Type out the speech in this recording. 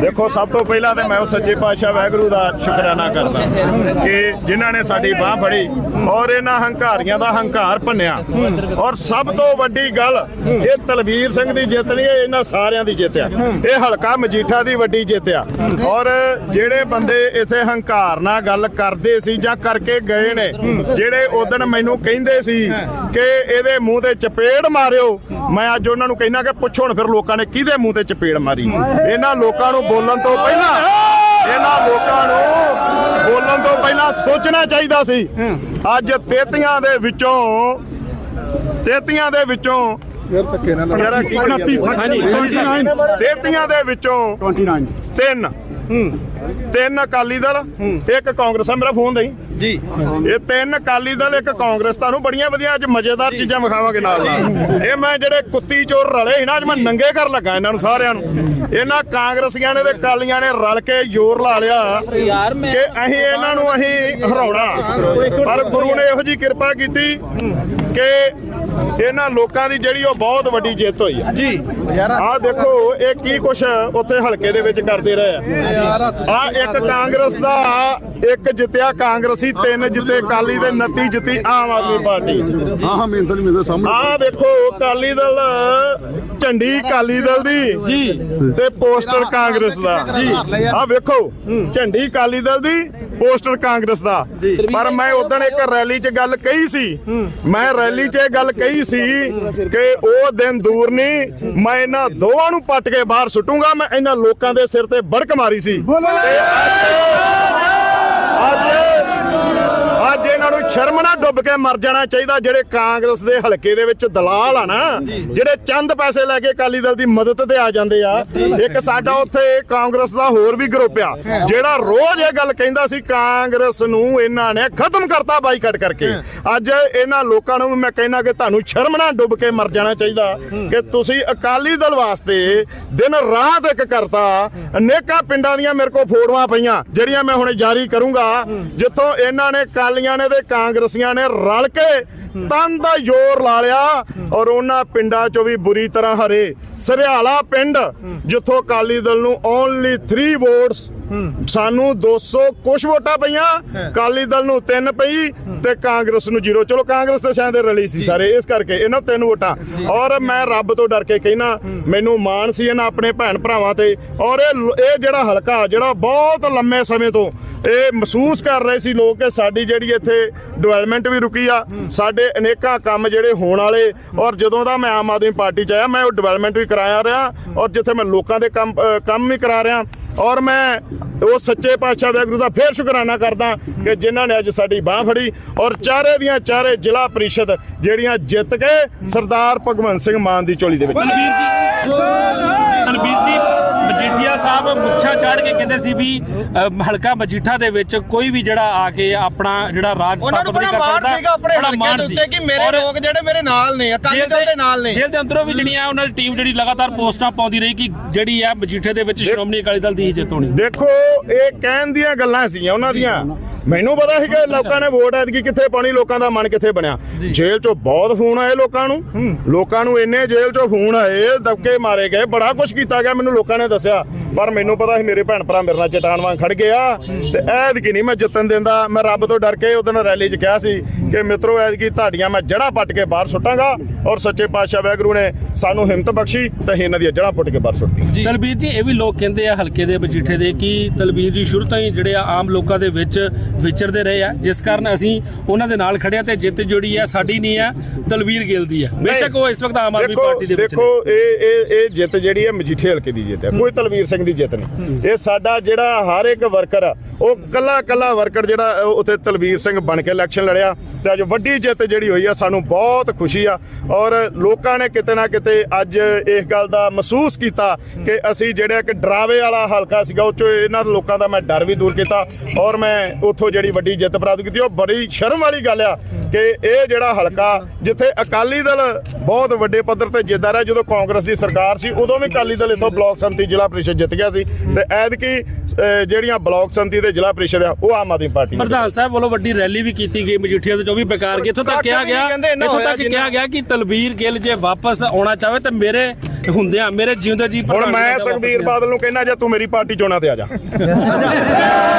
ਦੇਖੋ, ਸਭ ਤੋਂ ਪਹਿਲਾਂ ਤੇ ਮੈਂ ਉਹ ਸੱਚੇ ਪਾਤਸ਼ਾਹ ਵਾਹਿਗੁਰੂ ਦਾ ਸ਼ੁਕਰਾਨਾ ਕਰਦਾ ਕਿ ਜਿਨ੍ਹਾਂ ਨੇ ਸਾਡੀ ਬਾਹ ਫੜੀ ਔਰ ਇਹਨਾਂ ਹੰਕਾਰੀਆਂ ਦਾ ਹੰਕਾਰ ਭੰਨਿਆ। ਔਰ ਸਭ ਤੋਂ ਵੱਡੀ ਗੱਲ, ਇਹ ਤਲਵੀਰ ਸਿੰਘ ਦੀ ਜਿੱਤ ਨਹੀਂ ਇਹਨਾਂ ਸਾਰਿਆਂ ਦੀ ਜਿੱਤ ਆ। ਇਹ ਹਲਕਾ ਮਜੀਠਾ ਦੀ ਵੱਡੀ ਜਿੱਤ ਆ। ਔਰ ਜਿਹੜੇ ਬੰਦੇ ਇੱਥੇ ਹੰਕਾਰ ਨਾਲ ਗੱਲ ਕਰਦੇ ਸੀ ਜਾਂ ਕਰਕੇ ਗਏ ਨੇ, ਜਿਹੜੇ ਉਦੋਂ ਮੈਨੂੰ ਕਹਿੰਦੇ ਸੀ ਕਿ ਇਹਦੇ ਮੂੰਹ ਤੇ ਚਪੇੜ ਮਾਰਿਓ ਮੈਂ ਅੱਜ ਉਹਨਾਂ ਨੂੰ ਕਹਿਣਾ ਕਿ ਪੁੱਛੋ ਹੁਣ ਫਿਰ ਲੋਕਾਂ ਨੇ ਕਿਹਦੇ ਮੂੰਹ ਤੇ ਚਪੇੜ ਮਾਰੀ। ਇਹਨਾਂ ਲੋਕਾਂ ਨੂੰ ਬੋਲਣ ਤੋਂ ਪਹਿਲਾਂ ਇਹਨਾਂ ਲੋਕਾਂ ਨੂੰ ਬੋਲਣ ਤੋਂ ਪਹਿਲਾਂ ਸੋਚਣਾ ਚਾਹੀਦਾ ਸੀ। ਅੱਜ ਤੇਤੀਆਂ ਦੇ ਵਿੱਚੋਂ ਤੇਤੀਆਂ ਦੇ ਵਿੱਚੋਂ ਯਾਰ ਕੀ ਕਰੀ ਜਾਂਦੇ? ਤੇਤੀਆਂ ਦੇ ਵਿੱਚੋਂ 29 ਤਿੰਨ। ਤਿੰਨ ਅਕਾਲੀ ਦਲ ਇੱਕ ਕਾਂਗਰਸ ਆ ਮੇਰਾ ਫੋਨ ਦੇਈ। ਜੀ। ਇਹ ਤਿੰਨ ਅਕਾਲੀ ਦਲ ਇੱਕ ਕਾਂਗਰਸ ਤੁਹਾਨੂੰ ਬੜੀਆਂ ਵਧੀਆ ਅੱਜ ਮਜ਼ੇਦਾਰ ਚੀਜ਼ਾਂ ਵਿਖਾਵਾਂਗੇ ਨਾਲ ਨਾਲ। ਇਹ ਮੈਂ ਜਿਹੜੇ ਕੁੱਤੀ ਚੋਰ ਰਲੇ ਸੀ ਨਾ ਅੱਜ ਮੈਂ ਨੰਗੇ ਕਰ ਲੱਗਾ ਇਹਨਾਂ ਨੂੰ ਸਾਰਿਆਂ ਨੂੰ। ਇਹਨਾਂ ਕਾਂਗਰਸੀਆਂ ਨੇ ਤੇ ਅਕਾਲੀਆਂ ਨੇ ਰਲ ਕੇ ਜ਼ੋਰ ਲਾ ਲਿਆ ਕਿ ਅਸੀਂ ਇਹਨਾਂ ਨੂੰ ਅਸੀਂ ਹਰਾਉਣਾ। ਪਰ ਗੁਰੂ ਨੇ ਇਹੋ ਜੀ ਕਿਰਪਾ ਕੀਤੀ ਕਿ ਇਹਨਾਂ ਲੋਕਾਂ ਦੀ ਜਿਹੜੀ ਉਹ ਬਹੁਤ ਵੱਡੀ ਜਿੱਤ ਹੋਈ ਆ। ਜੀ। ਆਹ ਦੇਖੋ ਇਹ ਕੀ ਕੁਛ ਉੱਥੇ ਹਲਕੇ ਦੇ ਵਿੱਚ ਕਰਦੇ ਰਹੇ ਆ। ਆ ਇੱਕ ਕਾਂਗਰਸ ਦਾ ਇੱਕ ਜਿੱਤਿਆ ਕਾਂਗਰਸੀ ਤਿੰਨ ਜਿੱਤੇ ਅਕਾਲੀ ਦੇ 29 ਜਿੱਤੀ ਆਮ ਆਦਮੀ ਪਾਰਟੀ। ਹਾਂ ਹਾਂ ਮੇਂਦਰ ਮੇਂਦਰ ਸਾਹਮਣੇ। ਆਹ ਵੇਖੋ ਅਕਾਲੀ ਦਲ ਝੰਡੀ ਅਕਾਲੀ ਦਲ ਦੀ ਜੀ। ਤੇ ਪੋਸਟਰ ਕਾਂਗਰਸ ਦਾ। ਜੀ। ਆਹ ਵੇਖੋ ਝੰਡੀ ਅਕਾਲੀ ਦਲ ਦੀ ਪੋਸਟਰ ਕਾਂਗਰਸ ਦਾ। ਪਰ ਮੈਂ ਉਦੋਂ ਇੱਕ ਰੈਲੀ 'ਚ ਗੱਲ ਕਹੀ ਸੀ। ਮੈਂ ਰੈਲੀ 'ਚ ਇਹ ਗੱਲ ਕਹੀ ਸੀ ਕਿ ਉਹ ਦਿਨ ਦੂਰ ਨਹੀਂ ਮੈਂ ਇਹਨਾਂ ਦੋਵਾਂ ਨੂੰ ਪੱਟ ਕੇ ਬਾਹਰ ਸੁੱਟੂਗਾ। ਮੈਂ ਇਹਨਾਂ ਲੋਕਾਂ ਦੇ ਸਿਰ ਤੇ ਬੜਕ ਮਾਰੀ ਸੀ। ਅੱਜ ਅੱਜ ਸ਼ਰਮ ਡੁੱਬ ਕੇ ਮਰ ਜਾਣਾ ਚਾਹੀਦਾ ਜਿਹੜੇ ਕਾਂਗਰਸ ਦੇ ਹਲਕੇ ਦੇ ਵਿੱਚ ਦਲਾਲ ਆ ਨਾ ਜਿਹੜੇ ਚੰਦ ਪੈਸੇ ਲੈ ਕੇ ਅਕਾਲੀ ਦਲ ਦੀ ਮਦਦ ਤੇ ਆ ਜਾਂਦੇ ਆ। ਇੱਕ ਸਾਡਾ ਉੱਥੇ ਕਾਂਗਰਸ ਦਾ ਹੋਰ ਵੀ ਗਰੁੱਪ ਆ ਜਿਹੜਾ ਰੋਜ਼ ਇਹ ਗੱਲ ਕਹਿੰਦਾ ਸੀ ਕਾਂਗਰਸ ਨੂੰ ਇਹਨਾਂ ਨੇ ਖਤਮ ਕਰਤਾ ਬਾਈਕਾਟ ਕਰਕੇ। ਅੱਜ ਇਹਨਾਂ ਲੋਕਾਂ ਨੂੰ ਵੀ ਮੈਂ ਕਹਿਣਾ ਕਿ ਤੁਹਾਨੂੰ ਸ਼ਰਮ ਡੁੱਬ ਕੇ ਮਰ ਜਾਣਾ ਚਾਹੀਦਾ ਕਿ ਤੁਸੀਂ ਅਕਾਲੀ ਦਲ ਵਾਸਤੇ ਦਿਨ ਰਾਤ ਇੱਕ ਕਰਤਾ। ਅਨੇਕਾਂ ਪਿੰਡਾਂ ਦੀਆਂ ਮੇਰੇ ਕੋਲ ਫੋਟੋਆਂ ਪਈਆਂ ਜਿਹੜੀਆਂ ਮੈਂ ਹੁਣ ਜਾਰੀ ਕਰੂੰਗਾ। ਜਿੱਥੋਂ ਇਹਨਾਂ ਨੇ ਕਾਲੀਆਂ ਨੇ ਤੇ ਕਾਂਗਰਸੀਆਂ ਨੇ ਰਲ ਕੇ ਤਨ ਦਾ ਜ਼ੋਰ ਲਾ ਲਿਆ ਔਰ ਉਹਨਾਂ ਪਿੰਡਾਂ ਚੋਂ ਵੀ ਬੁਰੀ ਤਰ੍ਹਾਂ ਹਰੇ। ਸਰਿਆਲਾ ਪਿੰਡ ਜਿੱਥੋਂ ਅਕਾਲੀ ਦਲ ਨੂੰ ਓਨਲੀ 3 ਵੋਟਸ ਸਾਨੂੰ 200 ਕੁਝ ਵੋਟਾਂ ਪਈਆਂ। ਅਕਾਲੀ ਦਲ ਨੂੰ 3 ਪਈ ਤੇ ਕਾਂਗਰਸ ਨੂੰ 0 ਚਲੋ ਕਾਂਗਰਸ ਤੇ ਸ਼ਾਇਦ ਰਲੀ ਸੀ ਸਾਰੇ ਇਸ ਕਰਕੇ ਇਹਨਾਂ ਤਿੰਨ ਵੋਟਾਂ। ਔਰ ਮੈਂ ਰੱਬ ਤੋਂ ਡਰ ਕੇ ਕਹਿਣਾ ਮੈਨੂੰ ਮਾਣ ਸੀ ਇਹਨਾਂ ਆਪਣੇ ਭੈਣ ਭਰਾਵਾਂ ਤੇ। ਔਰ ਇਹ ਜਿਹੜਾ ਹਲਕਾ ਜਿਹੜਾ ਬਹੁਤ ਲੰਮੇ ਸਮੇਂ ਤੋਂ ਇਹ ਮਹਿਸੂਸ ਕਰ ਰਹੇ ਸੀ ਲੋਕ ਕਿ ਸਾਡੀ ਜਿਹੜੀ ਇੱਥੇ ਡਿਵੈਲਪਮੈਂਟ ਵੀ ਰੁਕੀ ਆ, ਸਾਡੇ ਅਨੇਕਾਂ ਕੰਮ ਜਿਹੜੇ ਹੋਣ ਵਾਲੇ ਔਰ ਜਦੋਂ ਦਾ ਮੈਂ ਆਮ ਆਦਮੀ ਪਾਰਟੀ ਚ ਆਇਆ, ਮੈਂ ਉਹ ਡਿਵੈਲਪਮੈਂਟ ਵੀ ਕਰਾਇਆ ਰਿਹਾ ਔਰ ਜਿੱਥੇ ਮੈਂ ਲੋਕਾਂ ਦੇ ਕੰਮ ਕੰਮ ਵੀ ਕਰਾ ਰਿਹਾ ਔਰ ਮੈਂ ਉਹ ਸੱਚੇ ਪਾਤਸ਼ਾਹ ਵਾਹਿਗੁਰੂ ਦਾ ਫੇਰ ਸ਼ੁਕਰਾਨਾ ਕਰਦਾ ਕਿ ਜਿਨ੍ਹਾਂ ਨੇ ਅੱਜ ਸਾਡੀ ਬਾਹ ਫੜੀ ਔਰ ਚਾਰੇ ਦੀਆਂ ਚਾਰੇ ਜ਼ਿਲ੍ਹਾ ਪ੍ਰੀਸ਼ਦ ਜਿਹੜੀਆਂ ਜਿੱਤ ਕੇ ਸਰਦਾਰ ਭਗਵੰਤ ਸਿੰਘ ਮਾਨ ਦੀ ਝੋਲੀ ਦੇ ਵਿੱਚ ਤਨਵੀਰ ਜੀ ਤਨਵੀਰ ਜੀ ਮਜੀਠੀਆ ਸਾਹਿਬ ਮੁੱਛਾਂ ਚਾੜ ਕੇ ਕਹਿੰਦੇ ਸੀ ਵੀ ਹਲਕਾ ਮਜੀਠਾ ਦੇ ਵਿੱਚ ਕੋਈ ਵੀ ਜਿਹੜਾ ਆ ਕੇ ਆਪਣਾ ਜਿਹੜਾ ਰਾਜ ਸਥਾਪਿਤ ਨਹੀਂ ਕਰ ਸਕਦਾ ਸੀਗਾ ਆਪਣੇ ਬੜਾ ਹਲਕੇ ਮਾਣ ਦੇ ਸੀ। ਉੱਤੇ ਕਿ ਮੇਰੇ ਲੋਕ ਜਿਹੜੇ ਮੇਰੇ ਨਾਲ ਨੇ ਅਕਾਲੀ ਦਲ ਦੇ ਨਾਲ ਨੇ। ਜੇਲ੍ਹ ਦੇ ਅੰਦਰੋਂ ਵੀ ਜਿਹੜੀਆਂ ਉਹਨਾਂ ਦੀ ਟੀਮ ਜਿਹੜੀ ਲਗਾਤਾਰ ਪੋਸਟਾਂ ਪਾਉਂਦੀ ਰਹੀ ਕਿ ਜਿਹੜੀ ਆ ਮਜੀਠੇ ਦੇ ਵਿੱਚ ਸ਼੍ਰੋਮਣੀ ਅਕਾਲੀ ਦਲ ਦੀ ਜਿੱਤ ਹੋਣੀ। ਦੇਖੋ ਇਹ ਕਹਿਣ ਦੀਆਂ ਗੱਲਾਂ ਸੀਗੀਆਂ ਉਹਨਾਂ ਦੀਆਂ। ਮੈਨੂੰ ਪਤਾ ਸੀ ਕਿ ਲੋਕਾਂ ਨੇ ਵੋਟ ਐਤਕੀ ਕਿੱਥੇ ਪਾਉਣੀ ਲੋਕਾਂ ਦਾ ਮਨ ਕਿੱਥੇ ਬਣਿਆ? ਜੇਲ੍ਹ ਚੋਂ ਬਹੁਤ ਫੋਨ ਆਏ ਲੋਕਾਂ ਨੂੰ। ਲੋਕਾਂ ਨੂੰ ਇੰਨੇ ਜੇਲ੍ਹ ਚੋਂ ਫੋਨ ਆਏ ਦਬਕੇ ਮਾਰੇ ਗਏ ਬੜਾ ਕੁਝ ਕੀਤਾ ਗਿਆ ਮੈਨੂੰ ਲੋਕਾਂ ਨੇ ਦੱਸਿਆ। ਪਰ ਮੈਨੂੰ ਪਤਾ ਸੀ ਮੇਰੇ ਭੈਣ ਭਰਾ ਮੇਰੇ ਨਾਲ ਚਟਾਨ ਵਾਂਗ ਖੜ ਗਏ ਆ ਤੇ ਐਤਕੀ ਨਹੀਂ ਮੈਂ ਜਿੱਤਣ ਦਿੰਦਾ ਮੈਂ ਰੱਬ ਤੋਂ ਡਰ ਕੇ ਉਦੋਂ ਰੈਲੀ 'ਚ ਕਿਹਾ ਸੀ ਕਿ ਮਿੱਤਰੋ ਐਤਕੀ ਤੁਹਾਡੀਆਂ ਮੈਂ ਜੜ੍ਹਾਂ ਪੱਟ ਕੇ ਬਾਹਰ ਸੁੱਟਾਂਗਾ ਔਰ ਸੱਚੇ ਪਾਤਸ਼ਾਹ ਵਾਹਿਗੁਰੂ ਨੇ ਸਾਨੂੰ ਹਿੰਮਤ ਬਖਸ਼ੀ ਤੇ ਇਹਨਾਂ ਦੀਆਂ ਜੜ੍ਹਾਂ ਪੁੱਟ ਕੇ ਬਾਹਰ ਸੁੱਟਤੀਆਂ। ਤਲਬੀਰ ਜੀ ਇਹ ਵੀ ਲੋਕ ਕਹਿੰਦੇ ਆ ਹਲਕੇ ਦੇ ਮਜੀਠੇ ਦੇ ਕਿ ਤਲਬੀਰ ਜੀ ਸ਼ੁਰੂ ਤੋਂ ਹੀ ਜਿਹੜੇ ਆ ਆਮ ਲੋਕਾਂ ਦੇ ਵਿੱਚ ਵਿਚਰਦੇ ਰਹੇ ਆ। ਜਿਸ ਕਾਰਨ ਅਸੀਂ ਉਹਨਾਂ ਦੇ ਨਾਲ ਖੜਿਆ ਤੇ ਜਿੱਤ ਜਿਹੜੀ ਆ ਸਾਡੀ ਨਹੀਂ ਆ ਤਲਬੀਰ ਗਿੱਲ ਦੀ ਆ। ਬੇਸ਼ੱਕ ਉਹ ਇਸ ਵਕਤ ਆਮ ਆਦਮੀ ਦੇਖੋ ਪਾਰਟੀ ਦੇ ਵਿੱਚ। ਦੇਖੋ ਇਹ ਇਹ ਇਹ ਜਿੱਤ ਜਿਹੜੀ ਹੈ ਮਜੀਠੇ ਹਲਕੇ ਦੀ ਜਿੱਤ ਹੈ। ਕੋਈ ਤਲਵੀਰ ਸਿੰਘ ਦੀ ਜਿੱਤ ਨਹੀਂ। ਇਹ ਸਾਡਾ ਜਿਹੜਾ ਹਰ ਇੱਕ ਵਰਕਰ ਆ ਉਹ ਕੱਲਾ ਕੱਲਾ ਵਰਕਰ ਜਿਹੜਾ ਉੱਥੇ ਤਲਵੀਰ ਸਿੰਘ ਬਣ ਕੇ ਇਲੈਕਸ਼ਨ ਲੜਿਆ। ਤੇ ਅੱਜ ਵੱਡੀ ਜਿੱਤ ਜਿਹੜੀ ਹੋਈ ਆ ਸਾਨੂੰ ਬਹੁਤ ਖੁਸ਼ੀ ਆ। ਔਰ ਲੋਕਾਂ ਨੇ ਕਿਤੇ ਨਾ ਕਿਤੇ ਅੱਜ ਇਸ ਗੱਲ ਦਾ ਮਹਿਸੂਸ ਕੀਤਾ ਕਿ ਅਸੀਂ ਜਿਹੜਾ ਇੱਕ ਡਰਾਵੇ ਵਾਲਾ ਹਲਕਾ ਸੀਗਾ ਉਹ ਚੋਂ ਇਹਨਾਂ ਲੋਕਾਂ ਦਾ ਮੈਂ ਡਰ ਵੀ ਦੂਰ ਕੀਤਾ ਔਰ ਮੈਂ ਉੱਥੋਂ ਜਿਹੜੀ ਵੱਡੀ ਜਿੱਤ ਪ੍ਰਾਪਤ ਕੀਤੀ ਉਹ ਬੜੀ ਸ਼ਰਮ ਵਾਲੀ ਗੱਲ ਆ ਕਿ ਇਹ ਜਿਹੜਾ ਹਲਕਾ ਜਿੱਥੇ ਅਕਾਲੀ ਦਲ ਬਹੁਤ ਵੱਡੇ ਪੱਧਰ ਤੇ ਜਿੱਤਦਾ ਰਿਹਾ ਜਦੋਂ ਕਾਂਗਰਸ ਦੀ ਸਰਕਾਰ ਸੀ ਉਦੋਂ ਵੀ ਅਕਾਲੀ ਦਲ ਇੱਥੋਂ ਬਲਾਕ ਸੰਮਤੀ ਜ਼ਿਲ੍ਹਾ ਪ੍ਰੀਸ਼ਦ ਜਿੱਤ ਗਿਆ ਸੀ ਤੇ ਅਹ, ਜਿਹੜੀਆਂ ਬਲਾਕ ਸੰਮਤੀ ਦੇ ਜ਼ਿਲ੍ਹਾ ਪ੍ਰੀਸ਼ਦ ਆ ਉਹ ਆਮ ਆਦਮੀ ਪਾਰਟੀ ਪ੍ਰਧਾਨ ਸਾਹਿਬ ਵੱਲੋਂ ਵੱਡੀ ਰੈਲੀ ਵੀ ਕੀਤੀ ਗਈ ਮਜੀਠੀਆ ਦੇ ਵੀ ਬੇਕਾਰ ਗਈ ਇੱਥੋਂ ਤੱਕ ਕਿਹਾ ਗਿਆ ਇੱਥੋਂ ਤੱਕ ਕਿਹਾ। ਗਿਆ ਕਿ ਤਲਵੀਰ ਗਿੱਲ ਜੇ ਵਾਪਸ ਆਉਣਾ ਚਾਹਵੇ ਤਾਂ ਮੇਰੇ ਹੁੰਦਿਆਂ ਮੇਰੇ ਜਿਉਂਦੇ ਜੀ ਹੁਣ ਮੈਂ ਸੁਖਬੀਰ ਬਾਦਲ ਨੂੰ ਕਹਿਣਾ ਜੇ ਤੂੰ ਮੇਰੀ ਪਾਰਟੀ ਚੋਣਾਂ ਤੇ ਆ ਜਾ